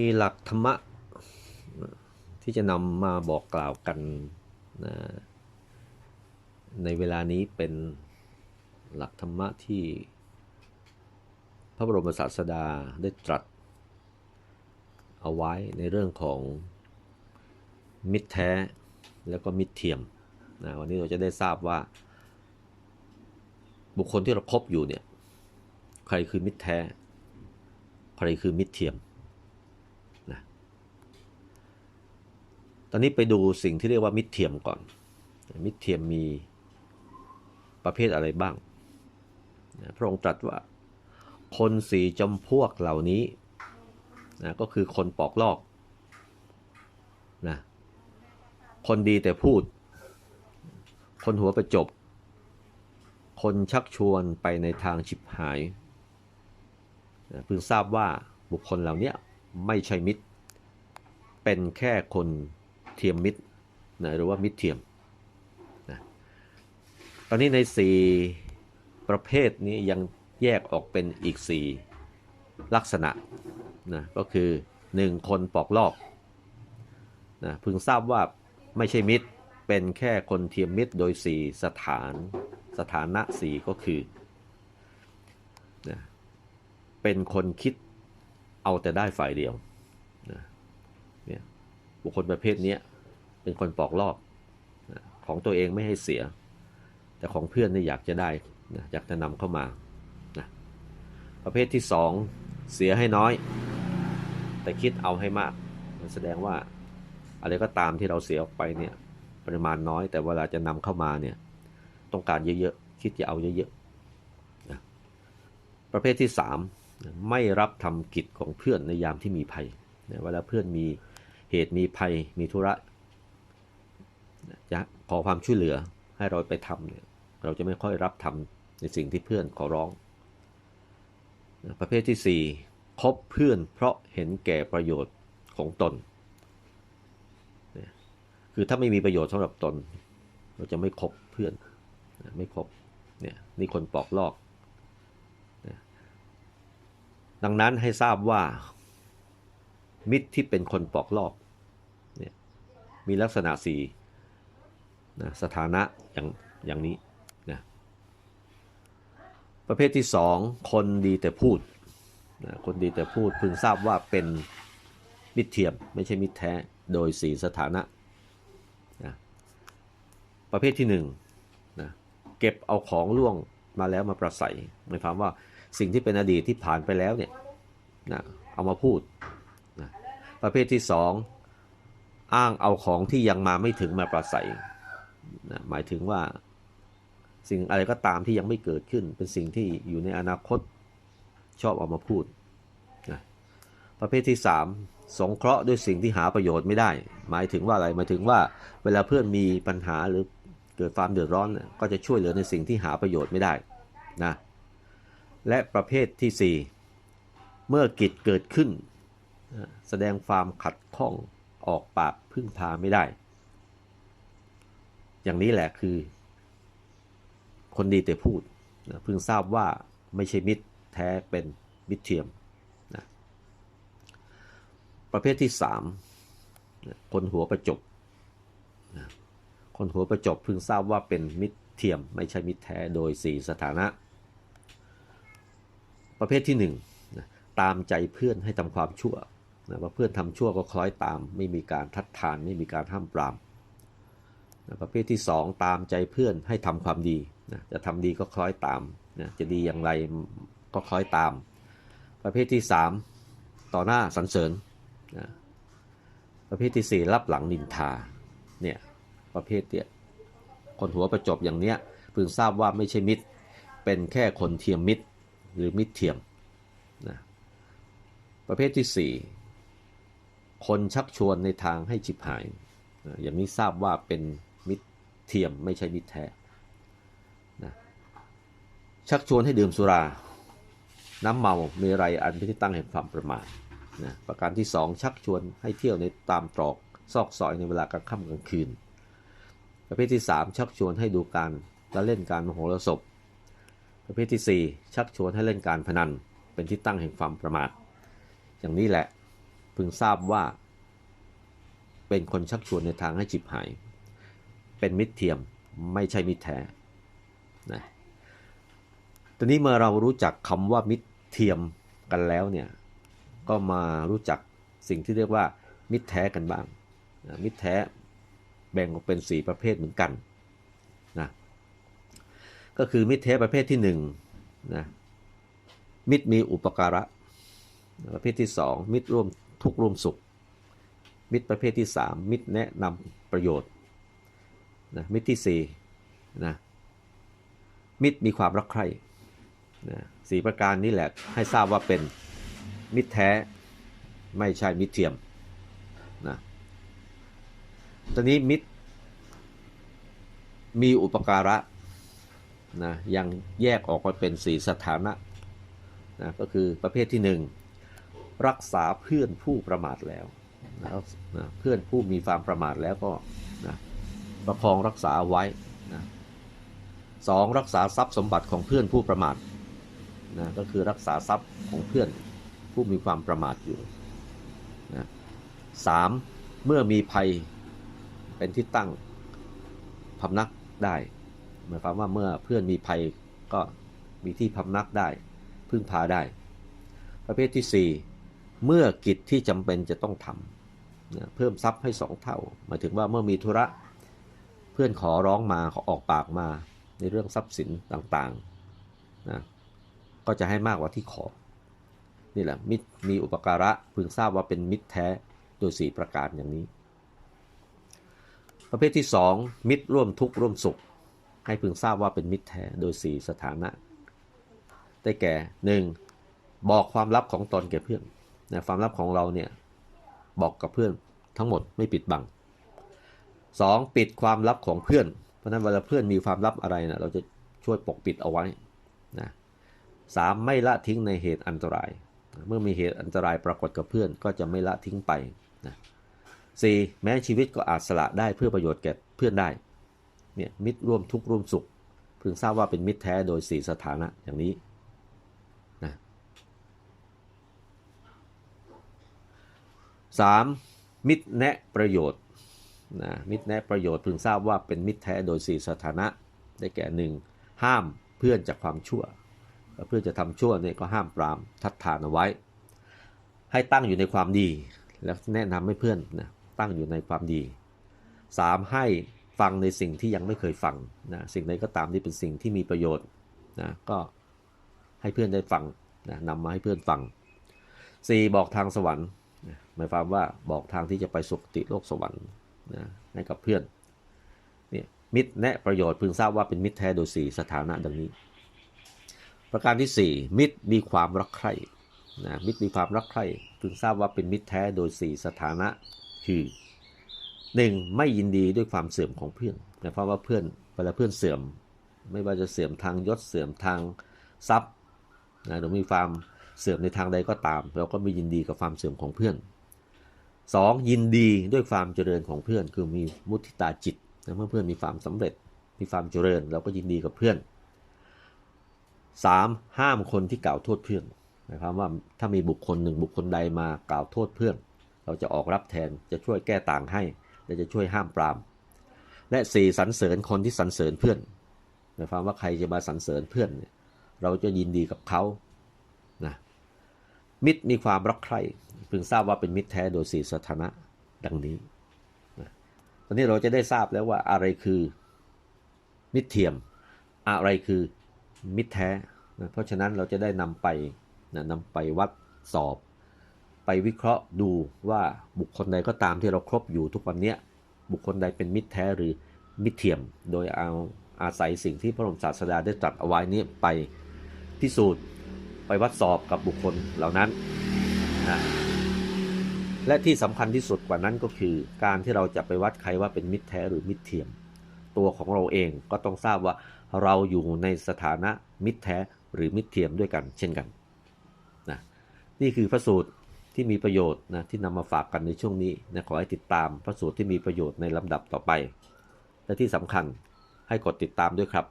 มีหลักธรรมะที่จะนำมาบอกกล่าวกันนะในเวลานี้เป็นหลักธรรมะที่พระบรมศาสดาได้ตรัส เอาไว้ในเรื่องของมิตรแท้แล้วก็มิตรเทียมนะวันนี้เราจะได้ทราบว่า บุคคลที่เราครบอยู่เนี่ยใครคือมิตรแท้ ใครคือมิตรเทียม ตอนนี้ไปดูสิ่งที่เรียกว่ามิตรเทียมก่อน มิตรเทียมมีประเภทอะไรบ้าง พระองค์ตรัสว่าคนสี่จำพวกเหล่านี้นะก็คือคนปอกลอกนะคนดีแต่พูด คนหัวประจบ คนชักชวนไปในทางชิบหายนะเพิ่งทราบว่าบุคคลเหล่านี้ไม่ใช่มิตร เป็นแค่คน เทียมมิตรนะหรือว่ามิตรเทียมนะตอนนี้ใน 4 ประเภทนี้ยังแยกออกเป็นอีก 4 ลักษณะนะก็คือ 1 คนปอกลอกนะพึงทราบว่าไม่ใช่มิตรเป็นแค่คนเทียมมิตรโดย 4 สถานสถานะ 4 ก็คือนะเป็นคนคิดเอาแต่ได้ฝ่ายเดียว บุคคลประเภทนี้เป็นคนปอกลอกของตัวเองไม่ให้เสีย แต่ของเพื่อนนี่อยากจะได้นะอยากจะนำเข้ามานะประเภทที่สองเสียให้น้อย แต่คิดเอาให้มาก มันแสดงว่าอะไรก็ตามที่เราเสียออกไปเนี่ยปริมาณน้อย แต่เวลาจะนำเข้ามาเนี่ยต้องการเยอะๆคิดจะเอาเยอะๆนะประเภทที่สามไม่รับทำกิจของเพื่อนในยามที่มีภัยนะเวลาเพื่อนมี เหตุมีภัยมีธุระจะขอความช่วยเหลือให้เราไปทำเนี่ยเราจะไม่ค่อยรับทำในสิ่งที่เพื่อนขอร้อง ประเภทที่ 4 คบเพื่อนเพราะเห็นแก่ประโยชน์ของตน คือถ้าไม่มีประโยชน์สำหรับตน เราจะไม่คบเพื่อนไม่คบเนี่ยนี่คนปอกลอก ดังนั้นให้ทราบว่า มิตรที่เป็นคนปอกลอก มีลักษณะสี่นะสถานะอย่างอย่างนี้นะประเภทที่สองคนดีแต่พูดนะคนดีแต่พูดพึงทราบว่าเป็นมิตรเทียมไม่ใช่มิตรแท้โดยสีสถานะนะประเภทที่หนึ่งนะเก็บเอาของล่วงมาแล้วมาประสัยหมายความว่าสิ่งที่เป็นอดีตที่ผ่านไปแล้วเนี่ยนะเอามาพูดนะประเภทที่ส อ้างเอาของที่ยังมาไม่ถึงมาประสัยนะหมายถึงว่าสิ่งอะไรก็ตามที่ยังไม่เกิดขึ้น เป็นสิ่งที่อยู่ในอนาคตชอบออกมาพูดนะประเภทที่ 3 สงเคราะห์ด้วยสิ่งที่หาประโยชน์ไม่ได้ หมายถึงว่าอะไรหมายถึงว่าเวลาเพื่อนมีปัญหาหรือเกิดความเดือดร้อนก็จะช่วยเหลือในสิ่งที่หาประโยชน์ไม่ได้นะและประเภทที่ 4 เมื่อกิจเกิดขึ้น แสดงความขัดข้อง ออกปากพึ่งพาไม่ได้ อย่างนี้แหละคือ คนดีแต่พูดนะเพิ่งทราบว่าไม่ใช่มิตรแท้เป็นมิตรเทียมนะประเภทที่สามนะคนหัวประจบนะคนหัวประจบเพิ่งทราบว่าเป็นมิตรเทียมไม่ใช่มิตรแท้โดยสี่สถานะ ประเภทที่หนึ่งนะตามใจเพื่อนให้ทำความชั่ว นะว่าเพื่อนทำชั่วก็คล้อยตาม ไม่มีการทัดทานไม่มีการห้ามปรามนะประเภทที่ 2 ตามใจเพื่อนให้ทำความดีนะจะทำดีก็คล้อยตามนะจะดีอย่างไรก็คล้อยตาม ประเภทที่ 3 ต่อหน้าสรรเสริญนะประเภทที่ 4 รับหลังนินทาเนี่ยประเภทเนี่ยคนหัวประจบอย่างเนี้ยพึงทราบว่าไม่ใช่มิตร เป็นแค่คนเทียมมิตรหรือมิตรเทียมนะประเภทที่ 4 คนชักชวนในทางให้ฉิบหาย อย่างนี้ทราบว่าเป็นมิตรเทียมไม่ใช่มิตรแท้นะชักชวนให้ดื่มสุรา น้ำเมาเมรัยอันเป็นที่ตั้งแห่งความประมาทนะประการที่ 2 ชักชวนให้เที่ยวในตามตรอกซอกซอยในเวลากลางค่ำกลางคืน ประเภทที่ 3 ชักชวนให้ดูการและเล่นการมโหรสพ ประเภทที่ 4 ชักชวนให้เล่นการพนัน เป็นที่ตั้งแห่งความประมาท อย่างนี้แหละ พึงทราบว่า เป็นคนชักชวนในทางให้จิบหาย เป็นมิตรเทียมไม่ใช่มิตรแท้นะตอนนี้เมื่อเรารู้จักคำว่ามิตรเทียมกันแล้วเนี่ยก็มารู้จักสิ่งที่เรียกว่า มิตรแท้กันบ้างนะมิตรแท้แบ่งออกเป็น 4 ประเภทเหมือนกันนะก็คือมิตรแท้ประเภทที่1นะมิตรมีอุปการะ ประเภทที่ 2 มิตรร่วม ทุกร่วมสุข มิตรประเภทที่ 3 มิตรแนะนำประโยชน์นะมิตรที่4นะมิตรมีความรักใคร่นะสีประการนี้แหละให้ทราบว่าเป็นมิตรแท้ไม่ใช่มิตรเทียมนะตอนนี้มิตรมีอุปการะนะยังแยกออกมาเป็นสีสถานะนะก็คือประเภทที่1 รักษาเพื่อนผู้ประมาทแล้วนะนะเพื่อนผู้มีความประมาทแล้วก็นะประคองรักษาไว้นะสองรักษาทรัพย์สมบัติของเพื่อนผู้ประมาทนะก็คือรักษาทรัพย์ของเพื่อนผู้มีความประมาทอยู่นะสามเมื่อมีภัยเป็นที่ตั้งพำนักได้หมายความว่าเมื่อเพื่อนมีภัยก็มีที่พำนักได้ พึ่งพาได้ ประเภทที่4 เมื่อกิจที่จำเป็นจะต้องทำนะเพิ่มทรัพย์ให้สองเท่าหมายถึงว่าเมื่อมีธุระเพื่อนขอร้องมาขอออกปากมาในเรื่องทรัพย์สินต่างๆนะก็จะให้มากกว่าที่ขอ นี่แหละมิตรมีอุปการะพึงทราบว่าเป็นมิตรแท้โดย4ประการอย่างนี้ ประเภทที่2มิตรร่วมทุกข์ร่วมสุข ให้พึงทราบว่าเป็นมิตรแท้โดย4สถานะ ได้แก่ 1. บอกความลับของตนแก่เพื่อน นะความลับของเราเนี่ยบอกกับเพื่อนทั้งหมดไม่ปิดบัง 2. ปิดความลับของเพื่อน เพราะนั้นเวลาเพื่อนมีความลับอะไรนะเราจะช่วยปกปิดเอาไว้นะสามไม่ละทิ้งในเหตุอันตราย เมื่อมีเหตุอันตรายปรากฏกับเพื่อนก็จะไม่ละทิ้งไปนะสี่แม้ชีวิตก็อาจสละได้เพื่อประโยชน์แก่เพื่อนได้เนี่ยมิตรร่วมทุกข์ร่วมสุขพึงทราบว่าเป็นมิตรแท้โดยสี่สถานะอย่างนี้ 3. มิตรแนะประโยชน์นะมิตรแนะประโยชน์พึงทราบว่าเป็นมิตรแท้โดย 4 สถานะ ได้แก่ 1. ห้ามเพื่อนจากความชั่ว เพื่อนจะทำชั่วเนี่ยก็ห้ามปรามทัดทานเอาไว้ ให้ตั้งอยู่ในความดี แล้วแนะนำให้เพื่อนนะตั้งอยู่ในความดี 3. ให้ฟังในสิ่งที่ยังไม่เคยฟังนะสิ่งใดก็ตามที่เป็นสิ่งที่มีประโยชน์นะก็ให้เพื่อนได้ฟังนะนำมาให้เพื่อนฟัง 4. บอกทางสวรรค์ หมายความว่าบอกทางที่จะไปสุคติโลกสวรรค์นะให้กับเพื่อนเนี่ยมิตรแนะประโยชน์พึงทราบว่าเป็นมิตรแท้โดย4สถานะดังนี้ ประการที่ 4 มิตรมีความรักใคร่นะมิตรมีความรักใคร่พึงทราบว่าเป็นมิตรแท้โดย 4 สถานะคือ 1. ไม่ยินดีด้วยความเสื่อมของเพื่อนหมายความว่าเพื่อนเวลาเพื่อนเสื่อม ไม่ว่าจะเสื่อมทางยศเสื่อมทางทรัพย์นะหรือมีความเสื่อมในทางใดก็ตาม เราก็ไม่ยินดีกับความเสื่อมของเพื่อน 2. ยินดีด้วยความเจริญของเพื่อน คือมีมุทิตาจิตนะเมื่อเพื่อนมีความสำเร็จ มีความเจริญเราก็ยินดีกับเพื่อน 3. ห้ามคนที่กล่าวโทษเพื่อนหมายความว่าถ้ามีบุคคลหนึ่งบุคคลใดมากล่าวโทษเพื่อน เราจะออกรับแทนจะช่วยแก้ต่างให้และจะช่วยห้ามปราม และสี่สรรเสริญคนที่สรรเสริญเพื่อนหมายความว่าใครจะมาสรรเสริญเพื่อนเนี่ยเราจะยินดีกับเขานะมิตรมีความรักใคร่ พึงทราบว่าเป็นมิตรแท้โดยสี่สถานะดังนี้นะตอนนี้เราจะได้ทราบแล้วว่าอะไรคือมิตรเทียม อะไรคือมิตรแท้นะเพราะฉะนั้นเราจะได้นำไปนะนำไปวัดสอบ ไปวิเคราะห์ดูว่าบุคคลใดก็ตามที่เราครบอยู่ทุกวันนี้บุคคลใดเป็นมิตรแท้หรือมิตรเทียม โดยเอาอาศัยสิ่งที่พระบรมศาสดาได้ตรัสเอาไว้นี้ไปพิสูจน์ไปวัดสอบกับบุคคลเหล่านั้นนะ และที่สำคัญที่สุดกว่านั้นก็คือ การที่เราจะไปวัดใครว่าเป็นมิตรแท้หรือมิตรเทียม ตัวของเราเองก็ต้องทราบว่าเราอยู่ในสถานะมิตรแท้หรือมิตรเทียมด้วยกัน เช่นกันนะนี่คือพระสูตรที่มีประโยชน์นะที่นำมาฝากกันในช่วงนี้นะขอให้ติดตามพระสูตรที่มีประโยชน์ในลำดับต่อไป และที่สำคัญให้กดติดตามด้วยครับ